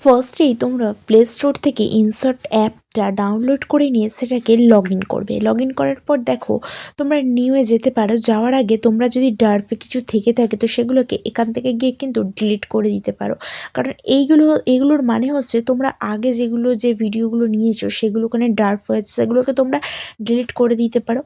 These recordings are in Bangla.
ফার্স্টেই তোমরা প্লে স্টোর থেকে ইনসার্ট অ্যাপটা ডাউনলোড করে নিয়ে সেটাকে লগ ইন করবে। লগ ইন করার পর দেখো, তোমরা নিউয়ে যেতে পারো। যাওয়ার আগে তোমরা যদি ডার্ফে কিছু থেকে থাকে, তো সেগুলোকে এখান থেকে গিয়ে কিন্তু ডিলিট করে দিতে পারো। কারণ এইগুলো, এগুলোর মানে হচ্ছে তোমরা আগে যেগুলো যে ভিডিওগুলো নিয়েছো সেগুলো ওখানে ডার্ফ হয়েছে সেগুলোকে তোমরা ডিলিট করে দিতে পারো।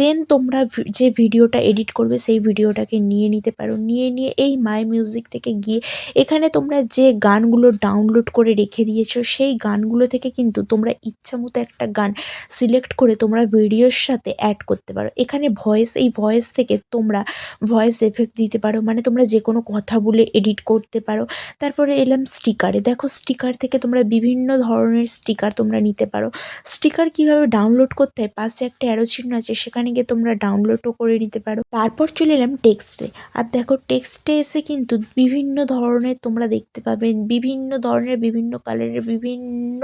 দেন তোমরা যে ভিডিওটা এডিট করবে, সেই ভিডিওটাকে নিয়ে নিতে পারো। নিয়ে নিয়ে এই মাই মিউজিক থেকে গিয়ে এখানে তোমরা যে গানগুলো ডাউনলোড করে রেখে দিয়েছ, সেই গানগুলো থেকে কিন্তু তোমরা ইচ্ছা মতো একটা গান সিলেক্ট করে তোমরা ভিডিওর সাথে অ্যাড করতে পারো। এখানে ভয়েস এই ভয়েস থেকে তোমরা ভয়েস এফেক্ট দিতে পারো। মানে তোমরা যে কোনো কথা বলে এডিট করতে পারো। তারপরে এলাম স্টিকারে দেখো স্টিকার থেকে তোমরা বিভিন্ন ধরনের স্টিকার তোমরা নিতে পারো। স্টিকার কীভাবে ডাউনলোড করতে হয়? পাশে একটা অ্যারো চিহ্ন আছে, সেখানে গিয়ে তোমরা ডাউনলোডও করে নিতে পারো। তারপর চলে এলাম টেক্সটে আর দেখো টেক্সটে এসে কিন্তু বিভিন্ন ধরনের তোমরা দেখতে পাবে। বিভিন্ন ধরনের, বিভিন্ন কালারের বিভিন্ন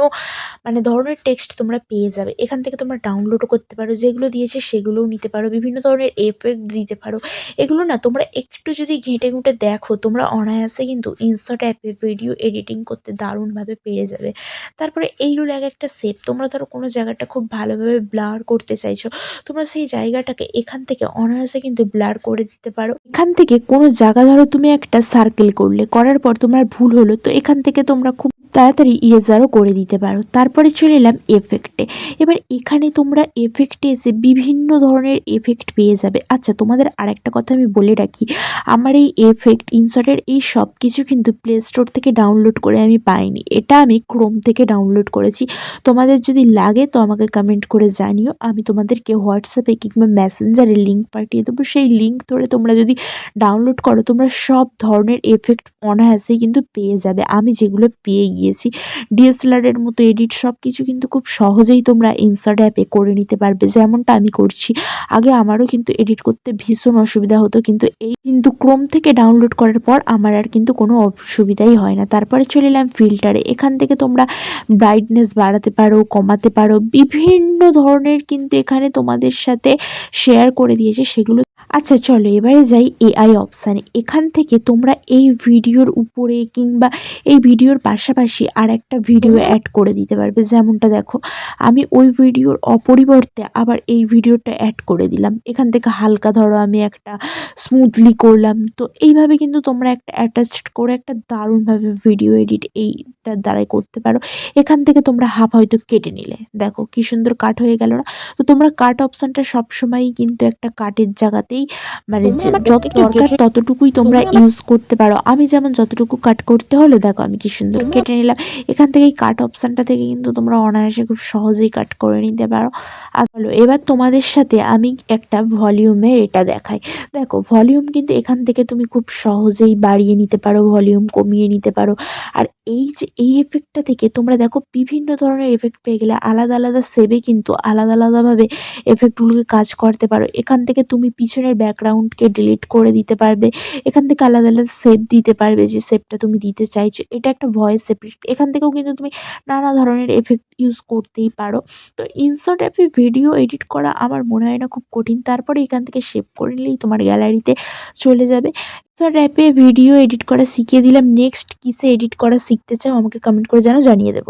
মানে ধরনের টেক্সট তোমরা পেয়ে যাবে। এখান থেকে তোমরা ডাউনলোডও করতে পারো, যেগুলো দিয়েছে সেগুলোও নিতে পারো, বিভিন্ন ধরনের এফেক্ট দিতে পারো। এগুলো না তোমরা একটু যদি ঘেঁটে ঘুঁটে দেখো, তোমরা অনায়াসে কিন্তু ইনস্টাট অ্যাপে ভিডিও এডিটিং করতে দারুণভাবে পেরে যাবে। তারপরে এইগুলো এক একটা শেপ তোমরা ধরো কোনো জায়গাটা খুব ভালোভাবে ব্লার করতে চাইছো, তোমরা সেই জায়গাটাকে এখান থেকে অনায়াসে কিন্তু ব্লার করে দিতে পারো। এখান থেকে কোনো জায়গা ধরো তুমি একটা সার্কেল করলে, করার পর তোমার ভুল হলো, তো এখান থেকে তোমরা খুব তাড়াতাড়ি ইরেজারও করে দিতে পারো। তারপরে চলে এলাম এফেক্টে এবার এখানে তোমরা এফেক্টে এসে বিভিন্ন ধরনের এফেক্ট পেয়ে যাবে। আচ্ছা তোমাদের আরেকটা কথা আমি বলে রাখি। আমার এই এফেক্ট ইনসার্টের এই সব কিছু কিন্তু প্লে স্টোর থেকে ডাউনলোড করে আমি পাইনি। এটা আমি ক্রোম থেকে ডাউনলোড করেছি। তোমাদের যদি লাগে তো আমাকে কমেন্ট করে জানিও। আমি তোমাদেরকে হোয়াটসঅ্যাপে কিংবা মেসেঞ্জারে লিঙ্ক পাঠিয়ে দেবো। সেই লিঙ্ক ধরে তোমরা যদি ডাউনলোড করো, তোমরা সব ধরনের এফেক্ট অনায়াসেই কিন্তু পেয়ে যাবে। আমি যেগুলো পেয়ে গিয়েছি। ডিএসএলআরের মতো এডিট সব কিছু কিন্তু খুব সহজেই তোমরা ইনসার্ট অ্যাপে করে নিতে পারবে। যেমনটা আমি করছি। আগে আমারও কিন্তু এডিট করতে ভীষণ অসুবিধা হতো, কিন্তু এই কিন্তু ক্রোম থেকে ডাউনলোড করার পর আমার আর কিন্তু কোনো অসুবিধাই হয় না। তারপরে চলে এলাম ফিল্টারে এখান থেকে তোমরা ব্রাইটনেস বাড়াতে পারো, কমাতে পারো। বিভিন্ন ধরনের কিন্তু এখানে তোমাদের সাথে শেয়ার করে দিয়েছে। সেগুলো আচ্ছা চলো এবারে যাই এআই অপশানে এখান থেকে তোমরা এই ভিডিওর উপরে কিংবা এই ভিডিওর পাশাপাশি আর একটা ভিডিও অ্যাড করে দিতে পারবে। যেমনটা দেখো, আমি ওই ভিডিওর অপরিবর্তে আবার এই ভিডিওটা অ্যাড করে দিলাম। এখান থেকে হালকা ধরো আমি একটা স্মুথলি করলাম। তো এইভাবে কিন্তু তোমরা একটা অ্যাটাচড করে একটা দারুণভাবে ভিডিও এডিট এইটার দ্বারাই করতে পারো। এখান থেকে তোমরা হাফ হয়তো কেটে নিলে। দেখো, কি সুন্দর কাট হয়ে গেল না? তো তোমরা কাট অপশানটা সবসময়ই কিন্তু একটা কাটের জায়গাতেই মানে যত দরকার ততটুকুই তোমরা ইউজ করতে পারো। আমি যেমন যতটুকু কাট করতে হলো দেখো আমি কি সুন্দর কেটে নিলাম। এখান থেকে এই কাট অপশানটা থেকে কিন্তু তোমরা অনায়াসে খুব সহজেই কাট করে নিতে পারো। আর চলো এবার তোমাদের সাথে আমি একটা ভলিউমের এটা দেখাই। দেখো ভলিউম কিন্তু এখান থেকে তুমি খুব সহজেই বাড়িয়ে নিতে পারো ভলিউম কমিয়ে নিতে পারো। আর এই যে এই এফেক্টটা থেকে তোমরা দেখো বিভিন্ন ধরনের এফেক্ট পেয়ে গেলে আলাদা আলাদা সেভে কিন্তু আলাদা আলাদাভাবে এফেক্টগুলোকে কাজ করতে পারো। এখান থেকে তুমি পিছনের ব্যাকগ্রাউন্ডকে ডিলিট করে দিতে পারবে। এখান থেকে আলাদা আলাদা সেভ দিতে পারবে যে সেভটা তুমি দিতে চাইছো। এটা একটা ভয়েস এফেক্ট এখান থেকেও কিন্তু তুমি নানা ধরনের এফেক্ট ইউজ করতেই পারো। তো ইনসার্ট অ্যাপে ভিডিও এডিট করা আমার মনে হয় না খুব কঠিন। তারপরে এখান থেকে সেভ করে নিলেই তোমার গ্যালারিতে চলে যাবে। ইনসার্ট অ্যাপে ভিডিও এডিট করা শিখিয়ে দিলাম। নেক্সট কিসে এডিট করা শিখতে চাও আমাকে কমেন্ট করে জানো জানিয়ে দেবো।